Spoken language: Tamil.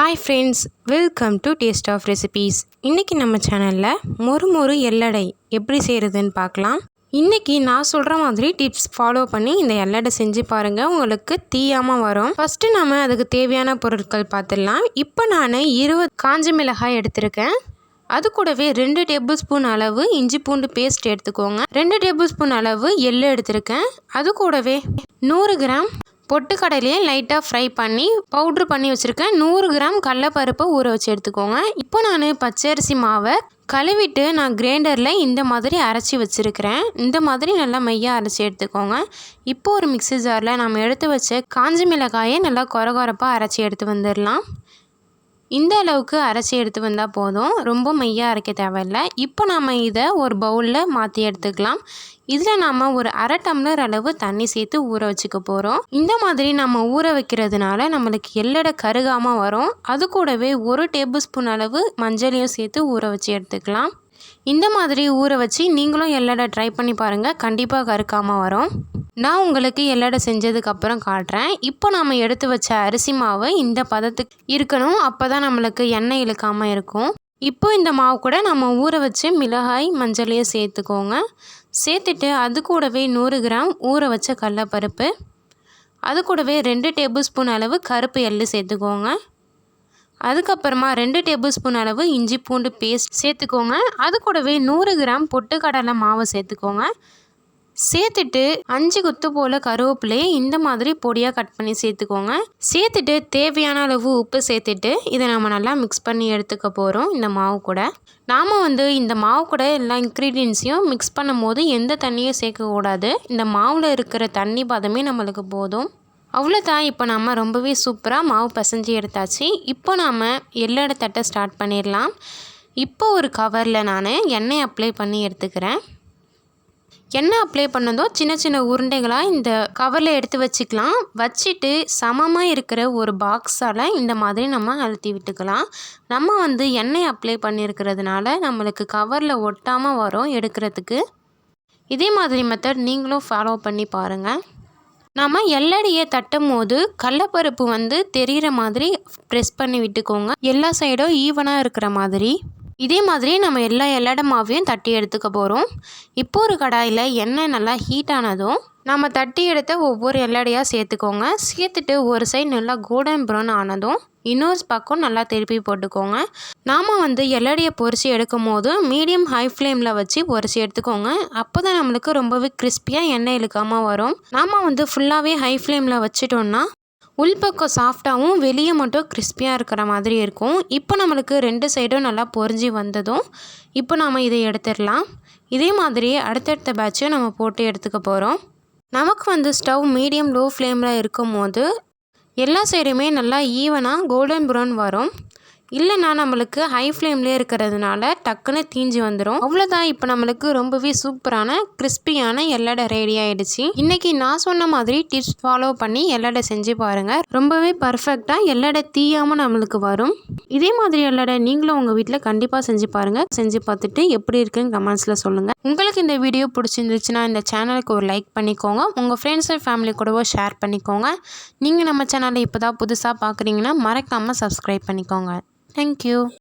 Hi friends welcome to taste of recipes இன்றைக்கி நம்ம சேனலில் மொறு மொறு எல்லடை எப்படி செய்கிறதுன்னு பார்க்கலாம். இன்றைக்கி நான் சொல்கிற மாதிரி டிப்ஸ் ஃபாலோ பண்ணி இந்த எல்லடை செஞ்சு பாருங்கள் உங்களுக்கு தீயாமல் வரும். ஃபஸ்ட்டு நம்ம அதுக்கு தேவையான பொருட்கள் பார்த்துடலாம். இப்போ நான் இருபது காஞ்ச மிளகாய் எடுத்திருக்கேன். அது கூடவே ரெண்டு டேபிள் ஸ்பூன் அளவு இஞ்சி பூண்டு பேஸ்ட் எடுத்துக்கோங்க. ரெண்டு டேபிள் ஸ்பூன் அளவு எள்ளு எடுத்திருக்கேன். அது கூடவே நூறு கிராம் பொட்டுக்கடலையே லைட்டாக ஃப்ரை பண்ணி பவுட்ரு பண்ணி வச்சுருக்கேன். நூறு கிராம் கடலப்பருப்பை ஊற வச்சு எடுத்துக்கோங்க. இப்போ நான் பச்சரிசி மாவை கழுவிட்டு நான் கிரைண்டரில் இந்த மாதிரி அரைச்சி வச்சுருக்கிறேன். இந்த மாதிரி நல்லா மையாக அரைச்சி எடுத்துக்கோங்க. இப்போ ஒரு மிக்சி ஜாரில் நம்ம எடுத்து வச்ச காஞ்சி மிளகாயை நல்லா கொர கொரப்பாக அரைச்சி எடுத்து வந்துடலாம். இந்த அளவுக்கு அரைச்சி எடுத்து வந்தால் போதும். ரொம்ப மெய்யாக அரைக்க தேவையில்லை. இப்போ நாம் இதை ஒரு பவுலில் மாற்றி எடுத்துக்கலாம். இதில் நாம் ஒரு அரை டம்ளர் அளவு தண்ணி சேர்த்து ஊற வச்சுக்க போகிறோம் இந்த மாதிரி நம்ம ஊற வைக்கிறதுனால நம்மளுக்கு எல்லடை கருகாமல் வரும். அது கூடவே ஒரு டேபிள் ஸ்பூன் அளவு மஞ்சளையும் சேர்த்து ஊற வச்சு எடுத்துக்கலாம். இந்த மாதிரி ஊற வச்சு நீங்களும் எல்லடை ட்ரை பண்ணி பாருங்கள் கண்டிப்பாக கருக்காமல் வரும். நான் உங்களுக்கு எல்லடை செஞ்சதுக்கப்புறம் காட்டுறேன். இப்போ நாம் எடுத்து வச்ச அரிசி மாவு இந்த பதத்துக்கு இருக்கணும். அப்போ தான் நம்மளுக்கு எண்ணெய் இழுக்காமல் இருக்கும். இப்போ இந்த மாவு கூட நம்ம ஊற வச்சு மிளகாய் மஞ்சளையும் சேர்த்துக்கோங்க. சேர்த்துட்டு அது கூடவே நூறு கிராம் ஊற வச்ச கடலப்பருப்பு. அது கூடவே ரெண்டு டேபிள் ஸ்பூன் அளவு கருப்பு எள்ளு சேர்த்துக்கோங்க. அதுக்கப்புறமா ரெண்டு டேபிள் ஸ்பூன் அளவு இஞ்சி பூண்டு பேஸ்ட் சேர்த்துக்கோங்க. அது கூடவே நூறு கிராம் பொட்டுக்கடலை மாவு சேர்த்துக்கோங்க. சேர்த்துட்டு அஞ்சு குத்து போல் கருவேப்பிலையை இந்த மாதிரி பொடியாக கட் பண்ணி சேர்த்துக்கோங்க. சேர்த்துட்டு தேவையான அளவு உப்பு சேர்த்துட்டு இதை நம்ம நல்லா மிக்ஸ் பண்ணி எடுத்துக்க போகிறோம் இந்த மாவு கூட. நாம் வந்து இந்த மாவு கூட எல்லா இன்க்ரீடியன்ஸையும் மிக்ஸ் பண்ணும் போது எந்த தண்ணியும் சேர்க்கக்கூடாது இந்த மாவில் இருக்கிற தண்ணி பதமே நம்மளுக்கு போதும். அவ்வளோதான் இப்போ நம்ம ரொம்பவே சூப்பராக மாவு பசைஞ்சு எடுத்தாச்சு. இப்போ நாம் எள்ளடை தட்டை ஸ்டார்ட் பண்ணிடலாம். இப்போ ஒரு கவரில் நான் எண்ணெய் அப்ளை பண்ணி எடுத்துக்கிறேன். என்ன அப்ளை பண்ணதோ சின்ன சின்ன உருண்டைகளாக இந்த கவரில் எடுத்து வச்சுக்கலாம். வச்சுட்டு சமமாக இருக்கிற ஒரு பாக்ஸால் இந்த மாதிரி நம்ம அழுத்தி விட்டுக்கலாம். நம்ம வந்து எண்ணெய் அப்ளை பண்ணியிருக்கிறதுனால நம்மளுக்கு கவரில் ஒட்டாமல் வரும் எடுக்கிறதுக்கு. இதே மாதிரி மெத்தட் நீங்களும் ஃபாலோ பண்ணி பாருங்கள் நம்ம எல்லடியை தட்டும் போது கடலப்பருப்பு வந்து தெரிகிற மாதிரி ப்ரெஸ் பண்ணி விட்டுக்கோங்க. எல்லா சைடும் ஈவனாக இருக்கிற மாதிரி. இதே மாதிரி நம்ம எல்லா எல்லடமாவையும் தட்டி எடுத்துக்க போகிறோம் இப்போ ஒரு கடாயில் எண்ணெய் நல்லா ஹீட் ஆனதும் நம்ம தட்டி எடுத்த ஒவ்வொரு எல்லடையாக சேர்த்துக்கோங்க. சேர்த்துட்டு ஒரு சைடு நல்லா கோல்டன் ப்ரௌன் ஆனதும் இன்னொரு பக்கம் நல்லா திருப்பி போட்டுக்கோங்க. நாம் வந்து எல்லடியை பொரிச்சு எடுக்கும் போது மீடியம் ஹை ஃப்ளேமில் வச்சு பொரிச்சு எடுத்துக்கோங்க. அப்போ தான் நம்மளுக்கு ரொம்பவே கிறிஸ்பியாக எண்ணெய் இழுக்காமல் வரும். நாம் வந்து ஃபுல்லாகவே ஹை ஃப்ளேமில் வச்சிட்டோன்னா உள்பக்கம் சாஃப்டாகவும் வெளியே மட்டும் கிறிஸ்பியாக இருக்கிற மாதிரி இருக்கும். இப்போ நம்மளுக்கு ரெண்டு சைடும் நல்லா பொறிஞ்சி வந்ததும் இப்போ நாம் இதை எடுத்துடலாம். இதே மாதிரி அடுத்தடுத்த பேட்சையும் நம்ம போட்டு எடுத்துக்க போகிறோம் நமக்கு வந்து ஸ்டவ் மீடியம் லோ ஃப்ளேமில் இருக்கும் போது எல்லா சைடுமே நல்லா ஈவனாக கோல்டன் ப்ரௌன் வரும். இல்லைனா நம்மளுக்கு ஹை ஃப்ளேம்லேயே இருக்கிறதுனால டக்குன்னு தீஞ்சு வந்துடும் அவ்வளோதான் இப்போ நம்மளுக்கு ரொம்பவே சூப்பரான கிறிஸ்பியான எல்லடை ரெடி ஆகிடுச்சு இன்றைக்கி நான் சொன்ன மாதிரி டிப்ஸ் ஃபாலோ பண்ணி எல்லடை செஞ்சு பாருங்கள் ரொம்பவே பர்ஃபெக்டாக எல்லடை தீயாமல் நம்மளுக்கு வரும். இதே மாதிரி எல்லடை நீங்களும் உங்கள் வீட்டில் கண்டிப்பாக செஞ்சு பாருங்கள் செஞ்சு பார்த்துட்டு எப்படி இருக்குன்னு கமெண்ட்ஸில் சொல்லுங்கள் உங்களுக்கு இந்த வீடியோ பிடிச்சிருந்துச்சுன்னா இந்த சேனலுக்கு ஒரு லைக் பண்ணிக்கோங்க. உங்கள் ஃப்ரெண்ட்ஸ் அண்ட் ஃபேமிலி கூடவோ ஷேர் பண்ணிக்கோங்க. நீங்கள் நம்ம சேனலை இப்போ தான் புதுசாக பார்க்குறீங்கன்னா மறக்காமல் சப்ஸ்கிரைப் பண்ணிக்கோங்க. Thank you.